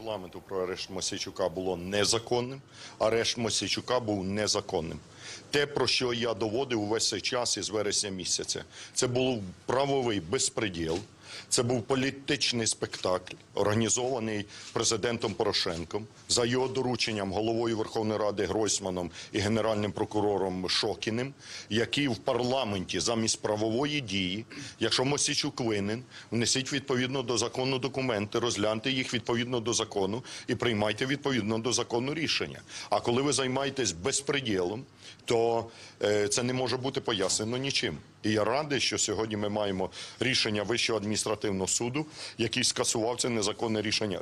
парламенту про арешт Мосійчука було незаконним. Арешт Мосійчука був незаконним. Те, про що я доводив увесь цей час із вересня місяця, це був правовий безпреділ. Це був політичний спектакль, організований президентом Порошенком за його дорученням головою Верховної Ради Гройсманом і генеральним прокурором Шокіним, які в парламенті замість правової дії, якщо Мосічук винен, внесіть відповідно до закону документи, розгляньте їх відповідно до закону і приймайте відповідно до закону рішення. А коли ви займаєтесь безпреділом, то е, це не може бути пояснено нічим. І я радий, що сьогодні ми маємо рішення Вищого адміністративного суду, який скасував це незаконне рішення.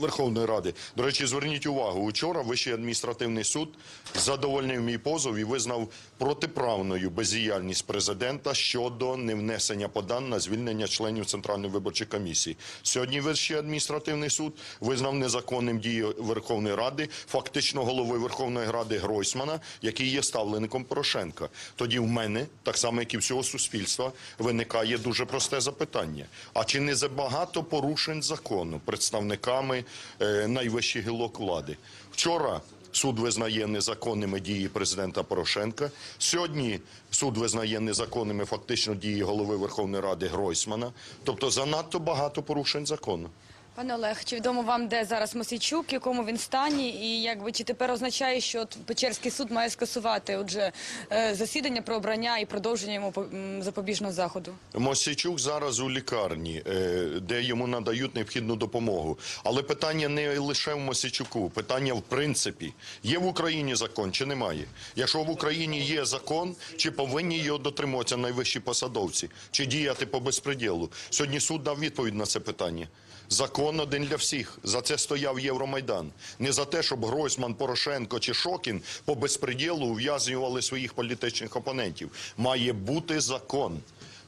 Верховної Ради. До речі, зверніть увагу, учора Вищий адміністративний суд задовольнив мій позов і визнав протиправною бездіяльність президента щодо невнесення подан на звільнення членів Центральної виборчої комісії. Сьогодні Вищий адміністративний суд визнав незаконним дії Верховної Ради, фактично голови Верховної Ради Гройсмана, який є ставленником Порошенка. Тоді в мене, так само як і всього суспільства, виникає дуже просте запитання: а чи не забагато порушень закону представниками е, найвищих гілок влади? Вчора. Суд визнає незаконними дії президента Порошенка. Сьогодні суд визнає незаконними фактично дії голови Верховної Ради Гройсмана. Тобто занадто багато порушень закону. Пане Олег, чи відомо вам, де зараз Мосійчук, якому він стані, і якби чи тепер означає, що Печерський суд має скасувати отже е, засідання про обрання і продовження йому по- запобіжного заходу? Мосійчук зараз у лікарні, е, де йому надають необхідну допомогу. Але питання не лише в Мосійчуку, питання в принципі. Є в Україні закон чи немає? Якщо в Україні є закон, чи повинні його дотримуватися найвищі посадовці, чи діяти по безпреділу? Сьогодні суд дав відповідь на це питання. Закон один для всіх. За це стояв Євромайдан. Не за те, щоб Гройсман, Порошенко чи Шокін по безпреділу ув'язнювали своїх політичних опонентів. Має бути закон.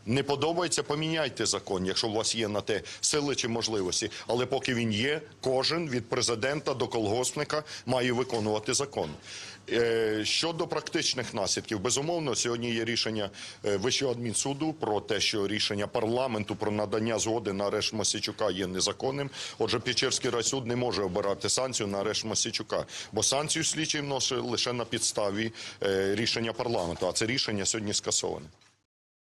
Не подобається, поміняйте закон, якщо у вас є на те сили чи можливості. Але поки він є, кожен від президента до колгоспника має виконувати закон. Е, Щодо практичних наслідків, безумовно, сьогодні є рішення е, Вищого адмінсуду про те, що рішення парламенту про надання згоди на арешт Мосійчука є незаконним. Отже, Печерський райсуд не може обирати санкцію на арешт Мосійчука, бо санкцію слідчий вносить лише на підставі е, рішення парламенту. А це рішення сьогодні скасоване.